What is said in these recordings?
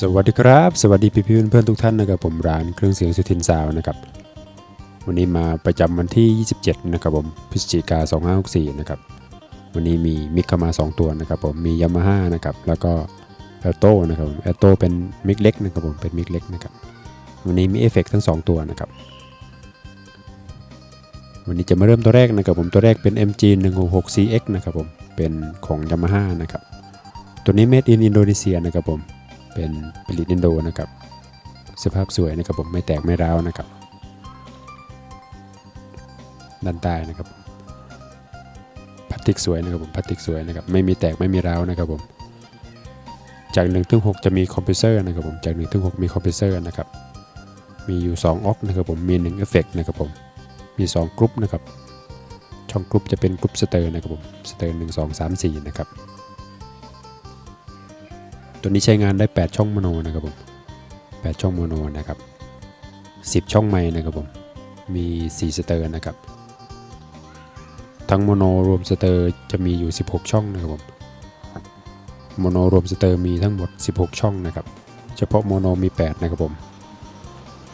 สวัสดีครับ สวัสดีพี่ๆเพื่อนๆทุกท่านนะครับผมร้านเครื่องเสียงสุทินซาวนะครับวันนี้มาประจำวันที่ 27 นะครับผมพฤศจิกา 2564 นะครับวันนี้มีมิกเข้ามา 2 ตัวนะครับผมมียามาฮ่านะครับแล้วก็แอลโต้นะครับแอลโต้เป็นมิกเล็กนะครับผมเป็นมิกเล็กนะครับวันนี้มีเอฟเฟกต์ทั้ง 2 ตัวนะครับวันนี้จะมาเริ่มตัวแรกนะครับผมตัวแรกเป็น MG 166 CX นะครับผมเป็นของ Yamaha นะครับตัวนี้ made in Indonesia นะครับผม เป็นผลิตอินโดนะครับ สภาพสวยนะครับผมไม่แตกไม่ร้าวนะครับ ด้านใต้นะครับพลาสติกสวยนะครับผมพลาสติกสวยนะครับไม่มีแตกไม่มีร้าวนะครับผมจาก1ถึง6จะมีคอมเพรสเซอร์นะครับผมจาก1ถึง6มีคอมเพรสเซอร์นะครับมีอยู่2ออกนะครับผมมี1เอฟเฟกนะครับผมมี2กรุ๊ปนะครับช่องกรุ๊ปจะเป็นกรุ๊ปสเตอร์นะครับผมสเตอร์1 2 3 4นะครับ ตัวนี้ใช้งานได้ 8 ช่องโมโนนะครับผม8ช่องโมโนนะครับ10 ช่องไม้นะครับผมมี 4 สเตอร์นะครับ ทั้งโมโนรวมสเตอร์จะมีอยู่ 16 ช่องนะครับผมโมโนรวมสเตอร์มีทั้งหมด 16 ช่องนะครับเฉพาะโมโนมี 8 นะครับผม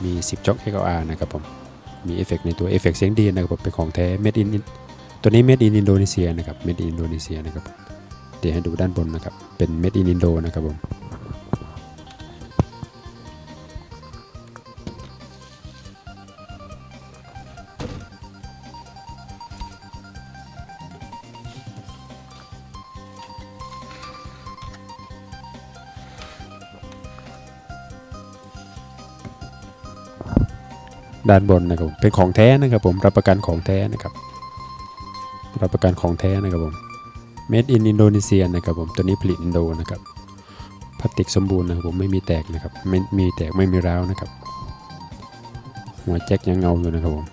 มี 10 ช่อง XLR นะครับผม มีเอฟเฟกในตัวเอฟเฟกเสียงดีนะครับผมเป็นของแท้ made in ตัวนี้ made in Indonesia นะครับ made in Indonesia นะครับผม เดี๋ยวให้ดูด้านบนนะครับ เป็น made in Indo นะครับผมด้านบนนะครับเป็นของแท้นะครับผมรับประกันของแท้นะครับ รับประกันของแท้นะครับผม Made in Indonesia นะครับผมตัวนี้ผลิตอินโดนะครับพลาสติกสมบูรณ์นะครับผมไม่มีแตกนะครับไม่มีแตกไม่มีร้าวนะครับหัวแจ็คยังเงาอยู่นะครับผม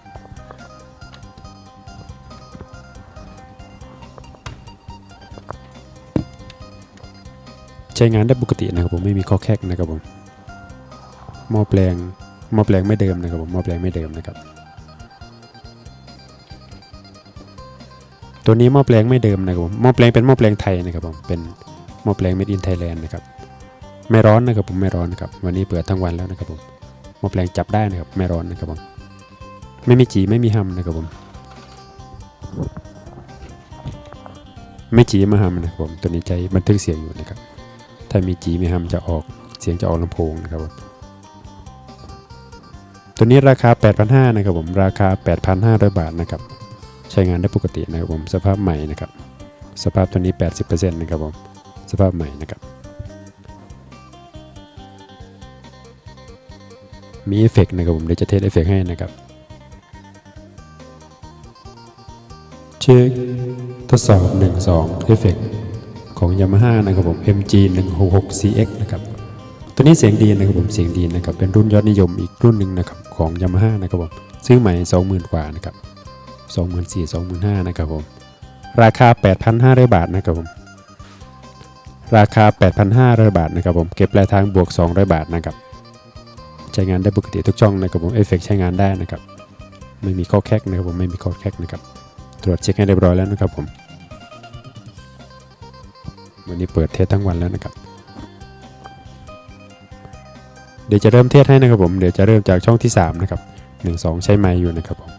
ใช้งานได้ปกตินะครับผมไม่มีข้อแคกนะครับผมหม้อแปลงหม้อแปลงไม่เดิมนะครับผมหม้อแปลงไม่เดิมนะครับ ตัวนี้หม้อแปลงไม่เดิมนะครับผมหม้อแปลงเป็นหม้อแปลงไทยนะครับผมเป็นหม้อแปลง made in Thailand นะครับไม่ร้อนนะครับผมไม่ร้อนนะครับวันนี้เปิดทั้งวันแล้วนะครับผมหม้อแปลงจับได้นะครับไม่ร้อนนะครับผมไม่มีจีไม่มีหำนะครับผมไม่จีไม่หำนะครับผมตัวนี้ใจบันทึกเสียงอยู่นะครับถ้ามีจีไม่หำจะออกเสียงจะออกลำโพงนะครับผมตัวนี้ราคา 8,500นะครับผม ราคา 8,500 บาทนะครับ ใช้งานได้ปกตินะครับผมสภาพใหม่นะครับ สภาพตัวนี้ 80%นะครับผมสภาพใหม่นะครับ มีเอฟเฟกต์นะครับผมเดี๋ยวจะเทสเอฟเฟกต์ให้นะครับเช็คทดสอบ 1 2เอฟเฟกต์ของ Yamaha นะครับผม MG 166 CX นะครับตัวนี้เสียงดีนะครับผมเสียงดีนะครับเป็นรุ่นยอดนิยมอีกรุ่นหนึ่งนะครับของ Yamaha นะครับผมซื้อใหม่ 20,000 กว่านะครับ 24,000 25,000นะครับผมราคา 8,500 บาทนะครับผมราคา 8,500 บาทนะครับผมเก็บปลายทางบวก 200 บาทนะครับใช้งานได้ปกติทุกช่องนะครับผมเอฟเฟกใช้งานได้นะครับไม่มีข้อแคกนะครับผมไม่มีข้อแคกนะครับตรวจเช็คให้เรียบร้อยแล้วนะครับผมวันนี้เปิดเทสทั้งวันแล้วนะครับ เดี๋ยวจะเริ่มเทสให้นะครับผมเดี๋ยวจะเริ่มจากช่องที่ 3 นะครับ 1 2 ใช้ไม้อยู่นะครับผม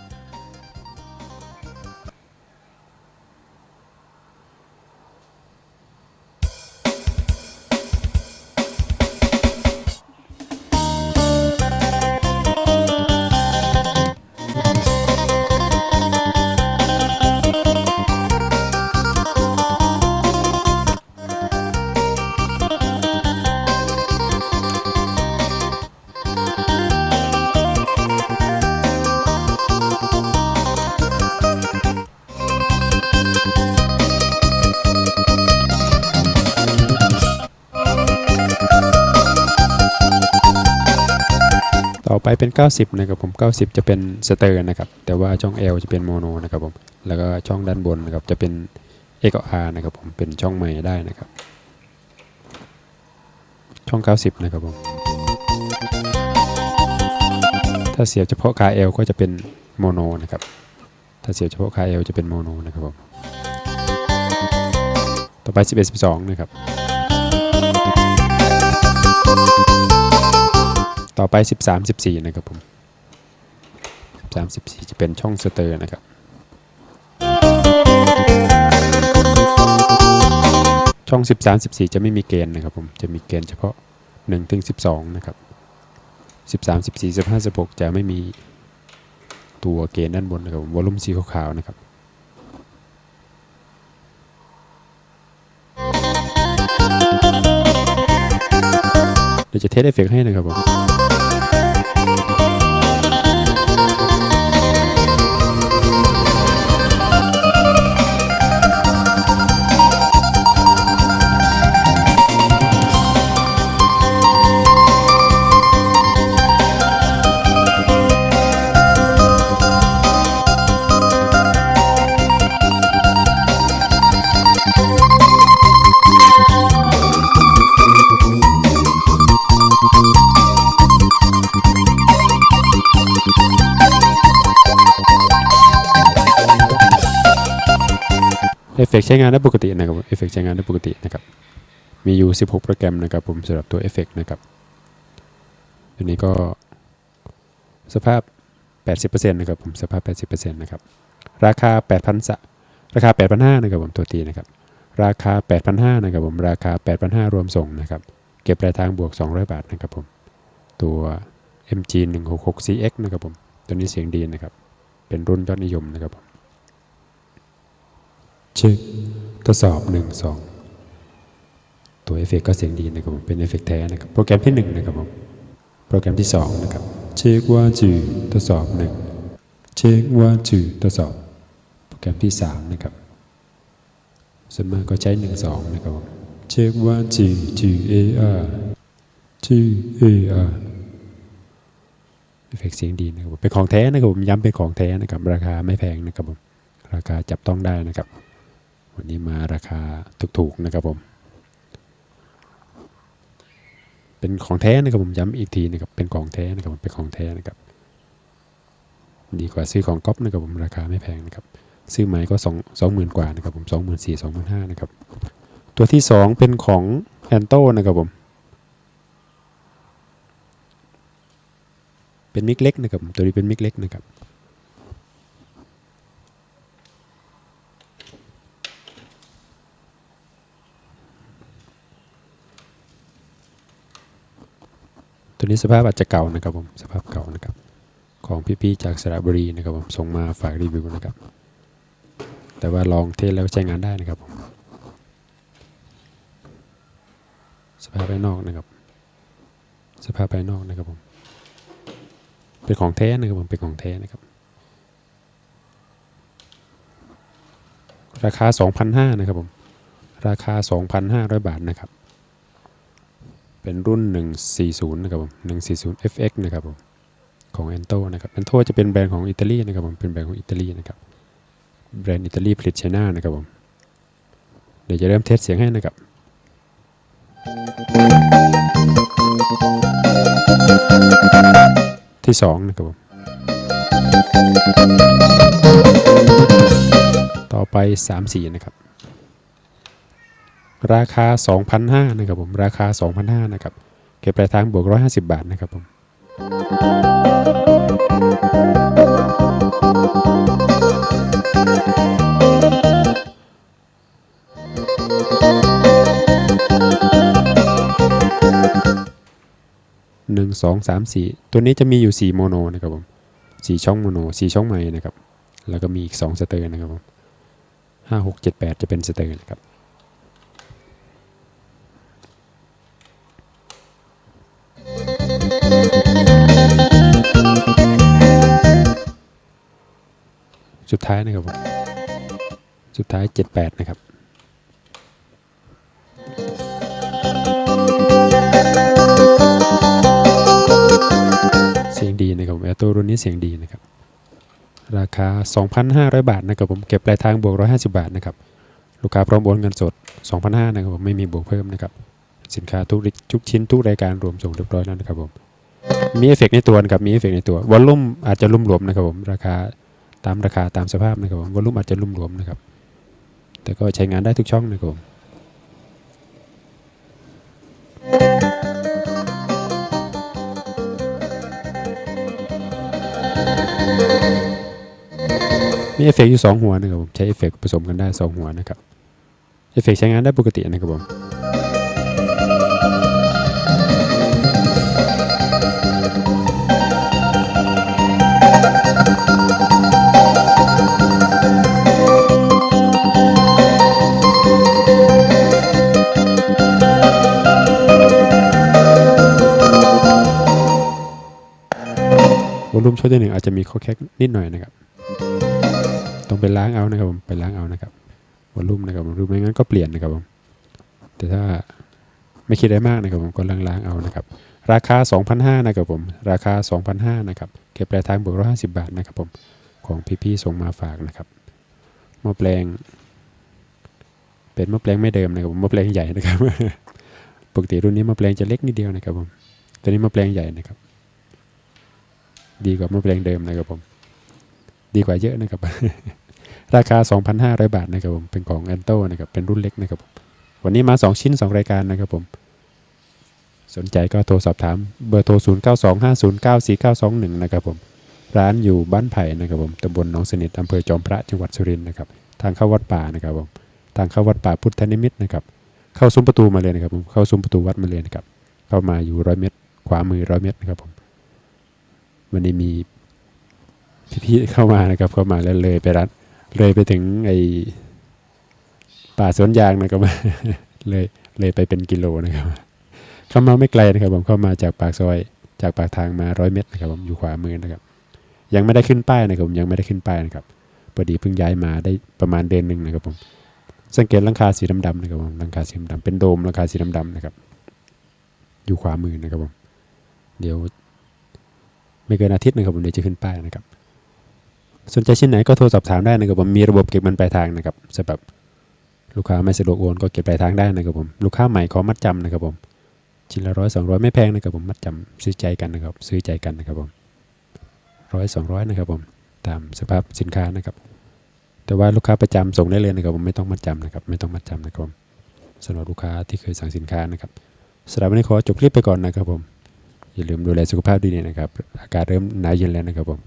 ไปเป็น 90 นะครับผม 90 จะเป็นสเตอร์นะครับ แต่ว่าช่อง L จะเป็นโมโนนะครับผม แล้วก็ช่องด้านบนนะครับจะเป็น XR นะครับผม เป็นช่องใหม่ได้นะครับ ช่อง 90 นะครับผม ถ้าเสียบเฉพาะคา L ก็จะเป็นโมโนนะครับ ถ้าเสียบเฉพาะคา L จะเป็นโมโนนะครับผม ต่อไป 11 12 นะครับ ต่อไป 13 14 นะครับผม 13 14 จะเป็นช่องสเตอร์นะครับ ช่อง 13 14 จะไม่มีเกณฑ์นะครับผม จะมีเกณฑ์เฉพาะ1ถึง12 นะครับ 13 14 15 16 จะไม่มีตัวเกณฑ์ด้านบนนะครับผมวอลลุ่มสีขาวๆนะครับเดี๋ยวจะเทสเอฟเฟกต์ให้นะครับผม เอฟเฟกต์ใช้งานได้ปกตินะครับเอฟเฟกต์ใช้งานได้ปกตินะครับ มีอยู่ 16 โปรแกรมนะครับผมสำหรับตัวเอฟเฟกต์นะครับตัวนี้ก็สภาพ 80%นะครับผมสภาพ 80%นะครับราคา 8,000สะราคา 8,500นะครับผมตัวตีนะครับราคา 8,500นะครับผมราคา 8,500 รวมส่งนะครับเก็บปลายทางบวก 200 บาทนะครับผมตัว MG 166 CX นะครับผมตัวนี้เสียงดีนะครับเป็นรุ่นยอดนิยมนะครับผม เช็คทดสอบ1 2 ตัวเอฟเฟกต์ก็เสียงดีนะครับผมเป็นเอฟเฟกต์แท้นะครับโปรแกรมที่1นะครับผมโปรแกรมที่2นะครับเช็คว่าจืทดสอบ1เช็คว่าจืทดสอบ โปรแกรมที่3นะครับส่วนมากก็ใช้ 1 2 นะครับผมเช็คว่าจือจือ AR จือ AR เอฟเฟกต์เสียงดีนะครับผมเป็นของแท้นะครับผมย้ำเป็นของแท้นะครับราคาไม่แพงนะครับผมราคาจับต้องได้นะครับ วันนี้มาราคาถูกๆนะครับผม เป็นของแท้นะครับผมย้ำอีกทีนะครับ เป็นของแท้นะครับผมเป็นของแท้นะครับ ดีกว่าซื้อของก๊อปนะครับผมราคาไม่แพงนะครับ ซื้อใหม่ก็สองสองหมื่นกว่านะครับผมสองหมื่นสี่สองหมื่นห้านะครับ ตัวที่สองเป็นของแอนโตนะครับผมเป็นมิกเล็กนะครับ ตัวนี้เป็นมิกเล็กนะครับ นี้สภาพอาจจะเก่านะครับผมสภาพเก่านะครับ ของพี่ๆจากสระบุรีนะครับผมส่งมาฝากรีวิวนะครับ แต่ว่าลองเทสแล้วใช้งานได้นะครับผมสภาพภายนอกนะครับ สภาพภายนอกนะครับผมเป็นของแท้นะครับผมเป็นของแท้นะครับ ราคา 2,500นะครับผมราคา 2,500 บาทนะครับ เป็นรุ่น 140 นะครับผม 140 FX นะครับผม ของ Ento นะครับ Ento จะเป็นแบรนด์ของอิตาลีนะครับผม เป็นแบรนด์ของอิตาลีนะครับ แบรนด์อิตาลีผลิตไชน่านะครับผม เดี๋ยวจะเริ่มเทสเสียงให้นะครับ ที่ 2 นะครับผม ต่อไป 3 4 นะครับ ราคา 2,500นะครับผมราคา 2,500นะครับเก็บปลายทางบวก 150 บาทนะครับผมหนึ่งสองสามสี่ตัวนี้จะมีอยู่สี่โมโนนะครับผมสี่ช่องโมโนสี่ช่องไม้นะครับ แล้วก็มีอีกสองสเตอร์นะครับผมห้าหกเจ็ดแปดจะเป็นสเตอร์นะครับ ท้ายนะครับผมสุดท้าย 78 นะครับเสียงดีนะครับผมแอตโตรุ่นนี้เสียงดีนะครับ ราคา 2,500 บาทนะครับผมเก็บปลายทางบวก 150 บาทนะครับลูกค้าพร้อมโอนเงินสด 2,500นะครับผมไม่มีบวกเพิ่มนะครับ สินค้าทุกทุกชิ้นทุกรายการรวมส่งเรียบร้อยแล้วนะครับผมมีเอฟเฟกต์ในตัวนะครับมีเอฟเฟกต์ในตัววอลลุ่มอาจจะลุ่มหลวมนะครับผมราคา ตามราคาตามสภาพนะครับผมวอลุ่มอาจจะลุ่มหลวมนะครับ แต่ก็ใช้งานได้ทุกช่องนะครับผมมีเอฟเฟกอยู่ 2 หัวนะครับผมใช้เอฟเฟกผสมกันได้ 2 หัวนะครับเอฟเฟกใช้งานได้ปกตินะครับผม วอลลุ่มช่วยตัวหนึ่งอาจจะมีข้อแค่นิดหน่อยนะครับ ต้องไปล้างเอานะครับผมไปล้างเอานะครับวอลลุ่มนะครับผมรือไม่งั้นก็เปลี่ยนนะครับผมแต่ถ้าไม่คิดอะไรมากนะครับผมก็ล้างล้างๆเอานะครับ ราคา 2,500นะครับผม ราคา 2,500นะครับ เก็บปลายทางบวก150บาทนะครับผม ของพี่ๆส่งมาฝากนะครับ หม้อแปลง เป็นหม้อแปลงไม่เดิมนะครับผม หม้อแปลงใหญ่นะครับ ปกติรุ่นนี้หม้อแปลงจะเล็กนิดเดียวนะครับผม ตัวนี้หม้อแปลงใหญ่นะครับ ดีกว่าม้อแปลงเดิมนะครับผม ดีกว่าเยอะนะครับ ราคา 2,500 บาทนะครับผม เป็นของ a n t o นะครับ เป็นรุ่นเล็กนะครับผมวันนี้มา 2 ชิ้น 2 รายการนะครับผม สนใจก็โทรสอบถามเบอร์โทร 0925094921 นะครับผม ร้านอยู่บ้านไผ่นะครับผมตำบลหนองสนิทอำเภอจอมพระจังหวัดสุรินทร์นะครับ ทางเข้าวัดป่านะครับผม ทางเข้าวัดป่าพุทธนิมิตนะครับ เข้าซุ้มประตูมาเลยนะครับผม เข้าซุ้มประตูวัดมาเลยนะครับ เข้ามาอยู่ร้อยเมตร ขวามือร้อยเมตรนะครับผม วันนี้มีพี่ๆเข้ามานะครับเข้ามาแล้วเลยไปรัดเลยไปถึงไอป่าสวนยางนะครับเลยเลยไปเป็นกิโลนะครับเข้ามาไม่ไกลนะครับผมเข้ามาจากปากซอย จากปากทางมาร้อยเมตรนะครับผมอยู่ขวามือนะครับ ยังไม่ได้ขึ้นป้ายนะครับผมยังไม่ได้ขึ้นป้ายนะครับพอดีเพิ่งย้ายมาได้ประมาณเดือนหนึ่งนะครับผมสังเกตลังคาสีดำๆนะครับผมลังคาสีดำๆเป็นโดมลังคาสีดำๆนะครับ อยู่ขวามือนะครับผมเดี๋ยว ไม่เกินอาทิตย์นะครับผมเดี๋ยวจะขึ้นป้ายนะครับ สนใจชิ้นไหนก็โทรสอบถามได้นะครับผมมีระบบเก็บเงินปลายทางนะครับสำหรับลูกค้าไม่สะดวกโอนก็เก็บปลายทางได้นะครับผมลูกค้าใหม่ขอมัดจำนะครับผมชิ้นละร้อยสองร้อยไม่แพงนะครับผมมัดจำซื้อใจกันนะครับ ซื้อใจกันนะครับผมร้อยสองร้อยนะครับผมตามสภาพสินค้านะครับ แต่ว่าลูกค้าประจำส่งได้เลยนะครับผมไม่ต้องมัดจำนะครับไม่ต้องมัดจำนะครับผมสำหรับลูกค้าที่เคยสั่งสินค้านะครับสำหรับวันนี้ขอจบคลิปไปก่อนนะครับผม อย่าลืมดูแลสุขภาพดีนะครับ อากาศเริ่มหนาวเย็นแล้วนะครับผม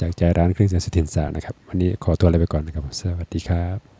จากใจร้านเครื่องเสียงสถินสานะครับ วันนี้ขอตัวลาไปก่อนนะครับ สวัสดีครับ